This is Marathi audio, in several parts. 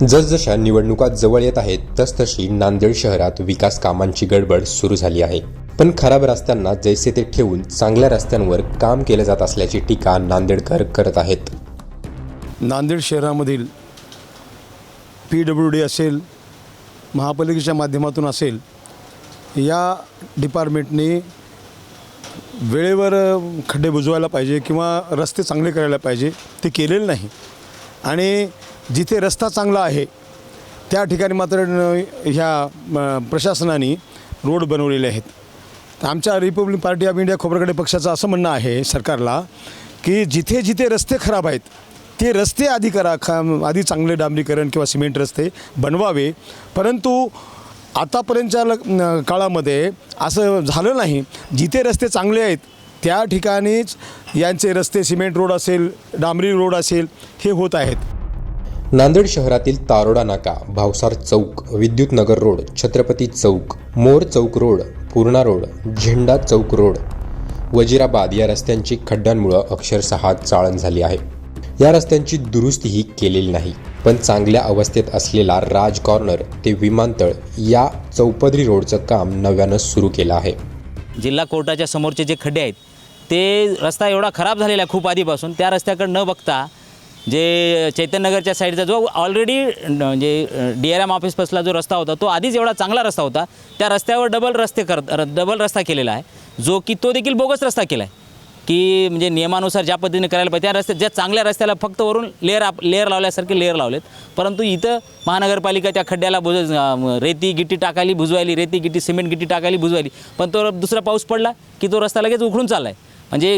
जसजशा निवडणुका जवळ येत आहेत तसतशी नांदेड शहरात विकास कामांची गडबड सुरू झाली आहे. पण खराब रस्त्यांना जैसे ते ठेवून चांगल्या रस्त्यांवर काम केलं जात असल्याची टीका नांदेडकर करत आहेत. नांदेड शहरामधील पी डब्ल्यू डी असेल महापालिकेच्या माध्यमातून असेल या डिपार्टमेंटने वेळेवर खड्डे बुजवायला पाहिजे किंवा रस्ते चांगले करायला पाहिजे ते केलेलं नाही. आणि जिथे रस्ता चांगला आहे त्या ठिकाणी मात्र ह्या प्रशासनाने रोड बनवलेले आहेत. तर आमच्या Republic Party of India Khobragade पक्षाचं असं म्हणणं आहे सरकारला की जिथे जिथे रस्ते खराब आहेत ते रस्ते आधी करा खा आधी चांगले डांबरीकरण किंवा सिमेंट रस्ते बनवावे. परंतु आतापर्यंतच्या ल काळामध्ये असं झालं नाही. जिथे रस्ते चांगले आहेत त्या ठिकाणीच यांचे रस्ते सिमेंट रोड असेल डांबरी रोड असेल हे होत आहेत. नांदेड शहरातील तारोडा Naka Bhavsar Chowk Vidyut Nagar road Chhatrapati Chowk Mor Chowk road Purna road Zenda Chowk road Wazirabad या रस्त्यांची खड्ड्यांमुळं अक्षरशः चाळण झाली आहे. या रस्त्यांची दुरुस्तीही केलेली नाही पण चांगल्या अवस्थेत असलेला राज कॉर्नर ते विमानतळ या चौपदरी रोडचं काम नव्यानं सुरू केलं आहे. जिल्हा कोर्टाच्या समोरचे जे खड्डे आहेत ते रस्ता एवढा खराब झालेला आहे खूप आधीपासून त्या रस्त्याकडे न बघता जे चैतन्यनगरच्या साईडचा जो ऑलरेडी जे डी आर एम ऑफिसपासला जो रस्ता होता तो आधीच एवढा चांगला रस्ता होता. त्या रस्त्यावर डबल रस्ते करत डबल रस्ता केलेला आहे. जो की तो देखील बोगस रस्ता केला आहे की म्हणजे नियमानुसार ज्या पद्धतीने करायला पाहिजे त्या रस्त्या ज्या चांगल्या रस्त्याला फक्त वरून लेअर आप लेअर लावल्यासारखे लेअर लावलेत. परंतु इथं महानगरपालिका त्या खड्ड्याला बुज रेती गिट्टी टाकायली बुजवायली रेती गिट्टी सिमेंट गिट्टी टाकायली बुजवायली. पण तो दुसरा पाऊस पडला की तो रस्ता लगेच उखडून चालला आहे म्हणजे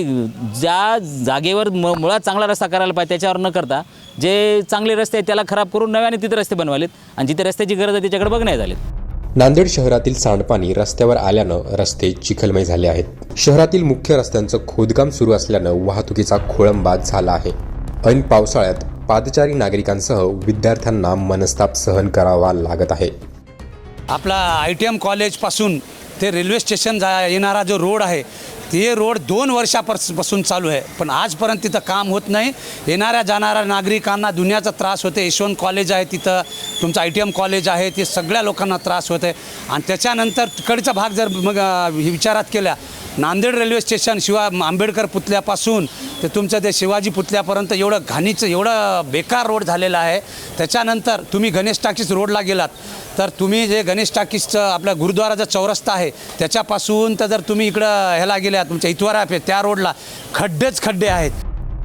ज्या जागेवर म मुळात चांगला रस्ता करायला पाहिजे त्याच्यावर न करता जे चांगले रस्ते आहेत त्याला खराब करून नव्याने तिथे रस्ते बनवालेत आणि जिथे रस्त्याची गरज आहे त्याच्याकडे बघण्यात झालेत नांदेड शहरातील सांडपाणी रस्त्यावर आल्यानं रस्ते चिखलमय झाले आहेत. शहरातील मुख्य रस्त्यांचं खोदकाम सुरू असल्यानं वाहतुकीचा खोळंबा झाला आहे. ऐन पावसाळ्यात पादचारी नागरिकांसह विद्यार्थ्यांना मनस्ताप सहन करावा लागत आहे. आपला आय टी एम कॉलेजपासून ते रेल्वे स्टेशन जा येणारा जो रोड आहे ते रोड दोन वर्षापासून चालू आहे. पण आजपर्यंत तिथं काम होत नाही. येणाऱ्या जाणाऱ्या नागरिकांना दुनियाचा त्रास होते यशवंत कॉलेज आहे तिथं. तुमचं आय टी एम कॉलेज आहे. ते सगळ्या लोकांना त्रास होते आणि त्याच्यानंतर तिकडचा भाग जर मग विचारात केला नांदेड रेल्वे स्टेशन शिवा आंबेडकर पुतल्यापासून ते तुमचं ते शिवाजी पुतल्यापर्यंत एवढं घाणीचं एवढं बेकार रोड झालेला आहे. त्याच्यानंतर तुम्ही गणेश टाकीस रोडला गेलात. तर तुम्ही जे गणेश टाकीसचं आपल्या गुरुद्वाराचा चौरस्ता आहे त्याच्यापासून तर जर तुम्ही इकडं ह्याला गेल्या तुमच्या इतवारा त्या रोडला खड्डेच खड्डे आहेत.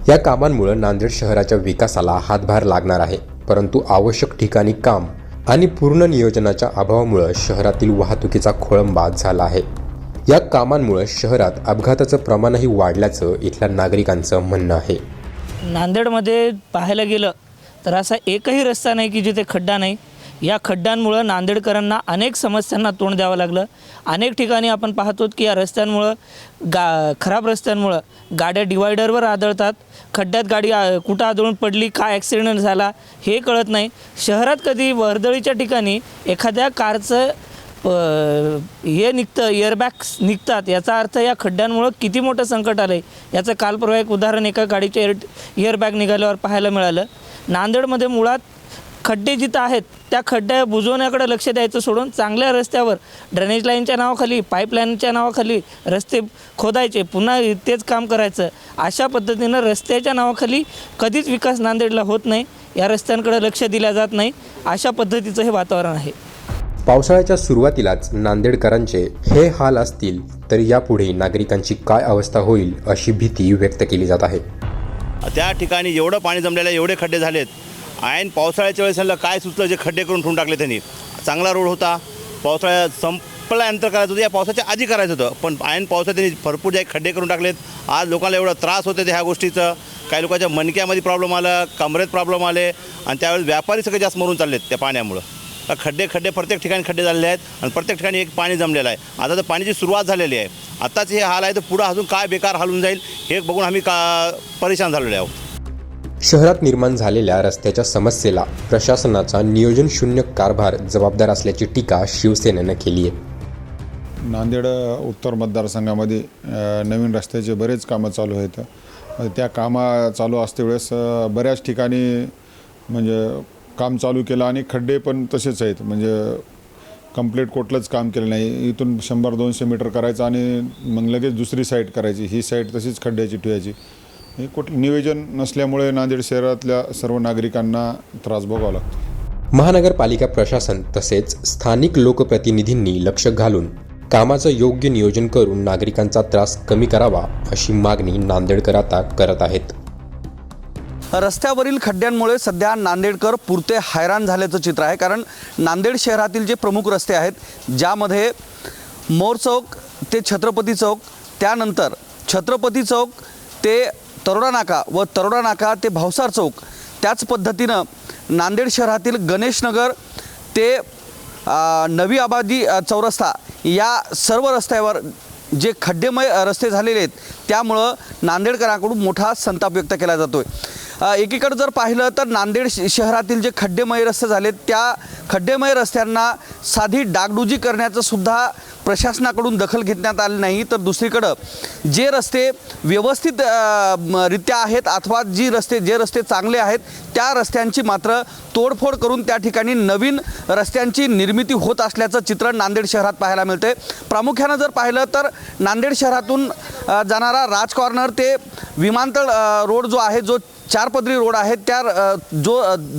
या कामांमुळे नांदेड शहराच्या विकासाला हातभार लागणार आहे. परंतु आवश्यक ठिकाणी काम आणि पूर्ण नियोजनाच्या अभावामुळे शहरातील वाहतुकीचा खोळंबा झाला आहे. या कामांमुळे शहरात अपघाताचं प्रमाणही वाढल्याचं इथल्या नागरिकांचं म्हणणं आहे. नांदेडमध्ये पाहायला गेलं तर असा एकही रस्ता नाही की जिथे खड्डा नाही. या खड्ड्यांमुळं नांदेडकरांना अनेक समस्यांना तोंड द्यावं लागलं. अनेक ठिकाणी आपण पाहतो की या रस्त्यांमुळं गा खराब रस्त्यांमुळं गाड्या डिवायडरवर आदळतात. खड्ड्यात गाडी कुठं आदळून पडली काय ॲक्सिडेंट झाला हे कळत नाही. शहरात कधी वर्दळीच्या ठिकाणी एखाद्या कारचं हे निघतं एअरबॅग्स निघतात याचा अर्थ या खड्ड्यांमुळं किती मोठं संकट आलं आहे याचं काल परवा एक उदाहरण एका गाडीचे एअर एअरबॅग निघाल्यावर पाहायला मिळालं. नांदेडमध्ये मुळात खड्डे जिथं आहेत त्या खड्ड्या बुजवण्याकडे लक्ष द्यायचं सोडून चांगल्या रस्त्यावर ड्रेनेज लाईनच्या नावाखाली पाईपलाईनच्या नावाखाली रस्ते खोदायचे पुन्हा तेच काम करायचं. अशा पद्धतीनं रस्त्याच्या नावाखाली कधीच विकास नांदेडला होत नाही. या रस्त्यांकडे लक्ष दिल्या जात नाही. अशा पद्धतीचं हे वातावरण आहे. पावसाळ्याच्या सुरुवातीलाच नांदेडकरांचे हे हाल असतील तर यापुढे नागरिकांची काय अवस्था होईल अशी भीती व्यक्त केली जात आहे. त्या ठिकाणी एवढं पाणी जमलेलं आहे एवढे खड्डे झालेत. ऐन पावसाळ्याच्या वेळेस त्यांना काय सुचलं जे खड्डे करून ठेवून टाकले त्यांनी? चांगला रोड होता. पावसाळ्यात संपल्यानंतर करायचं होतं या पावसाच्या आधी करायचं होतं. पण ऐन पावसात त्यांनी भरपूर जे खड्डे करून टाकलेत. आज लोकांना एवढा त्रास होते ह्या गोष्टीचं. काही लोकांच्या मणक्यामध्ये प्रॉब्लेम आला कमरेत प्रॉब्लेम आले. आणि त्यावेळेस व्यापारी सगळे जास्त मरून चाललेत त्या पाण्यामुळं. खड्डे खड्डे प्रत्येक ठिकाणी खड्डे झालेले आहेत आणि प्रत्येक ठिकाणी एक पाणी जमलेलं आहे. आता तर पाण्याची सुरुवात झालेली आहे. आत्ताच हे हाल आहे तर पुढं अजून काय बेकार हालून जाईल हे बघून आम्ही का परेशान झालेलो आहोत. शहरात निर्माण झालेल्या रस्त्याच्या समस्येला प्रशासनाचा नियोजन शून्य कारभार जबाबदार असल्याची टीका शिवसेनेनं केली आहे. नांदेड उत्तर मतदारसंघामध्ये नवीन रस्त्याचे बरेच कामं चालू आहेत. त्या कामा चालू असते वेळेस बऱ्याच ठिकाणी म्हणजे काम चालू केलं आणि खड्डे पण तसेच आहेत. म्हणजे कंप्लीट कुठलंच काम केलं नाही. इथून शंभर दोनशे मीटर करायचं आणि मग लगेच दुसरी साईड करायची. ही साईड तशीच खड्ड्याची ठेवायची. हे कुठ नियोजन नसल्यामुळे नांदेड शहरातल्या सर्व नागरिकांना त्रास भोगावा लागतो. महानगरपालिका प्रशासन तसेच स्थानिक लोकप्रतिनिधींनी लक्ष घालून कामाचं योग्य नियोजन करून नागरिकांचा त्रास कमी करावा अशी मागणी नांदेडकर आता करत आहेत. रस्त्यावरील खड्ड्यांमुळे सध्या नांदेडकर पुरते हैराण झाल्याचं चित्र आहे. कारण नांदेड शहरातील जे प्रमुख रस्ते आहेत ज्यामध्ये मोर चौक ते छत्रपती चौक त्यानंतर छत्रपती चौक ते तरोडा नाका व तरोडा नाका ते भावसार चौक त्याच पद्धतीनं नांदेड शहरातील गणेशनगर ते नवी आबादी चौरस्ता या सर्व रस्त्यावर जे खड्डेमय रस्ते झालेले आहेत त्यामुळं नांदेडकरांकडून मोठा संताप व्यक्त केला जातो आहे एकीकडे जर पाहिलं तर नांदेड श- शहरातील जे खड्डेमय रस्ते झाले त्या खड्डेमय रस्त्यांना साधी डागडुजी करण्याचं सुद्धा प्रशासनाकडून दखल घेण्यात आली नाही. तर दुसरीकडं जे रस्ते व्यवस्थित रित्या आहेत अथवा जी रस्ते जे रस्ते चांगले आहेत त्या रस्त्यांची मात्र तोडफोड करून त्या ठिकाणी नवीन रस्त्यांची निर्मिती होत असल्याचं चित्र नांदेड शहरात पाहायला मिळते प्रामुख्यानं जर पाहिलं तर नांदेड शहरातून जाणारा राज कॉर्नर ते विमानतळ रोड जो आहे जो चार पदरी रोड आहे त्या जो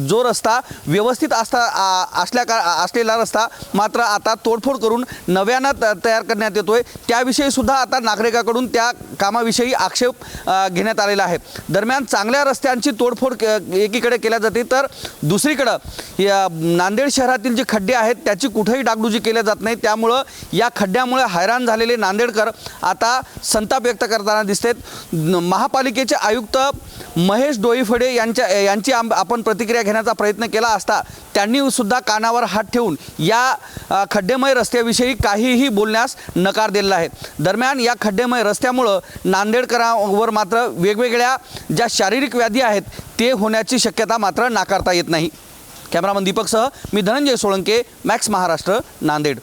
जो रस्ता व्यवस्थित असता आ- असल्या का असलेला रस्ता मात्र आता तोडफोड करून नव्यानं त- तयार करण्यात येतोय. त्याविषयी सुद्धा आता नागरिकाकडून त्या कामाविषयी आक्षेप घेण्यात आलेला आहे. दरम्यान चांगल्या रस्त्यांची तोडफोड एकीकडे केल्या जाते तर दुसरीकडं या नांदेड शहरातील जे खड्डे आहेत त्याची कुठेही डागडुजी केल्या जात नाही. त्यामुळं या खड्ड्यामुळे हैराण झालेले नांदेडकर आता संताप व्यक्त करताना दिसतात महापालिकेचे आयुक्त महेश डोईफडे यांच्या यांची आम आपण प्रतिक्रिया घेण्याचा प्रयत्न केला असता त्यांनी सुद्धा कानावर हात ठेवून या खड्डेमय रस्त्याविषयी काहीही बोलण्यास नकार दिलेला आहे. दरम्यान या खड्डेमय रस्त्यामुळं नांदेडकरांवर मात्र वेगवेगळ्या ज्या शारीरिक व्याधी आहेत ते होण्याची शक्यता मात्र नाकारता येत नाही. कॅमेरामन दीपकसह मी धनंजय सोळंके मॅक्स महाराष्ट्र नांदेड.